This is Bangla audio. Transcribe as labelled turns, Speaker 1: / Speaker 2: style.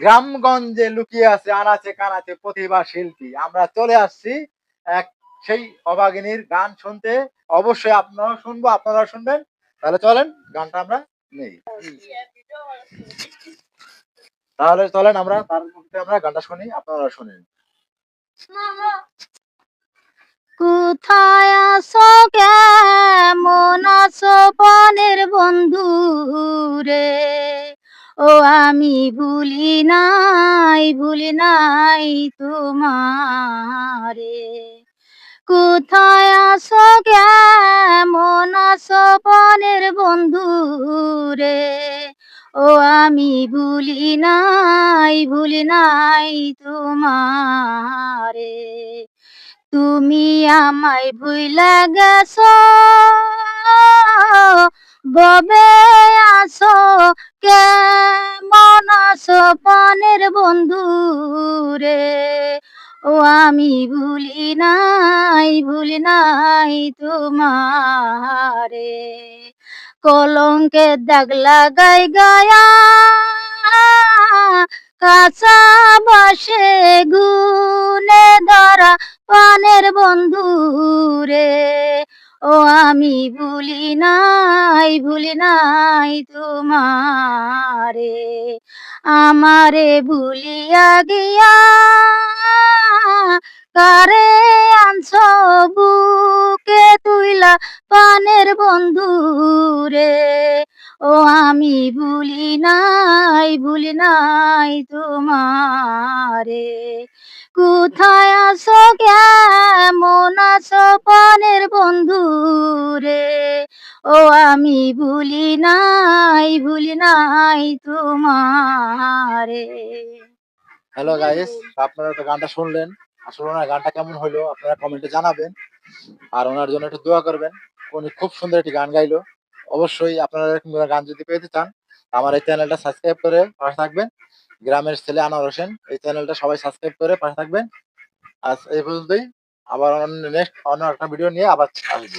Speaker 1: গ্রামগঞ্জে লুকিয়ে আছে, আনাচে কানাচে প্রতিভা শিল্পী। আমরা চলে আসছি এক সেই অবাগিনীর গান শুনতে। অবশ্যই আপনারা শুনব আপনারা শুনবেন। তাহলে চলেন, গানটা আমরা নেই। তাহলে চলেন আমরা, তার মধ্যে আমরা গানটা শুনি আপনারা শুনেন।
Speaker 2: কোথায় আছো কেমন আছো বন্ধু। ও আমি ভুলি নাই ভুলি নাই তোমারে। কোথায় আছো, কেমন আছো পানের বন্ধু রে? ও আমি ভুলি নাই ভুলি নাই তোমারে। তুমি আমায় ভুইলা গেছো, ববে আছো কেমন পানের বন্ধু রে? ও আমি ভুলি নাই ভুলি নাই তোমারে। কলঙ্কের দাগ লাগাই গায়া, কাঁচা বাসে গুনে ধরা পানের বন্ধু আমি ভুলি নাই ভুলি নাই তোমারে। আমারে ভুলিয়া গিয়া কারে আনছ বুকে তুইলা পানের বন্ধু রে? ও আমি ভুলি নাই ভুলি নাই তোমারে। কোথায় আছো, কেমন আছো পানের বন্ধু ও আমি ভুলি নাই ভুলি নাই তোমারে।
Speaker 1: হ্যালো গাইস আপনারা তো গানটা শুনলেন। আসলে ওনার গানটা কেমন হলো আপনারা কমেন্টে জানাবেন। আর ওনার জন্য একটু দোয়া করবেন, উনি খুব সুন্দর একটি গান গাইলো। অবশ্যই আপনারা এরকম গান যদি পেতে চান, আমার এই চ্যানেলটা সাবস্ক্রাইব করে পাশে থাকবেন। গ্রামের ছেলে আনোয়ার হোসেন, এই চ্যানেলটা সবাই সাবস্ক্রাইব করে পাশে থাকবেন। আজ এই পর্যন্তই। আবার নেক্সট অন্য একটা ভিডিও নিয়ে আবার আসব।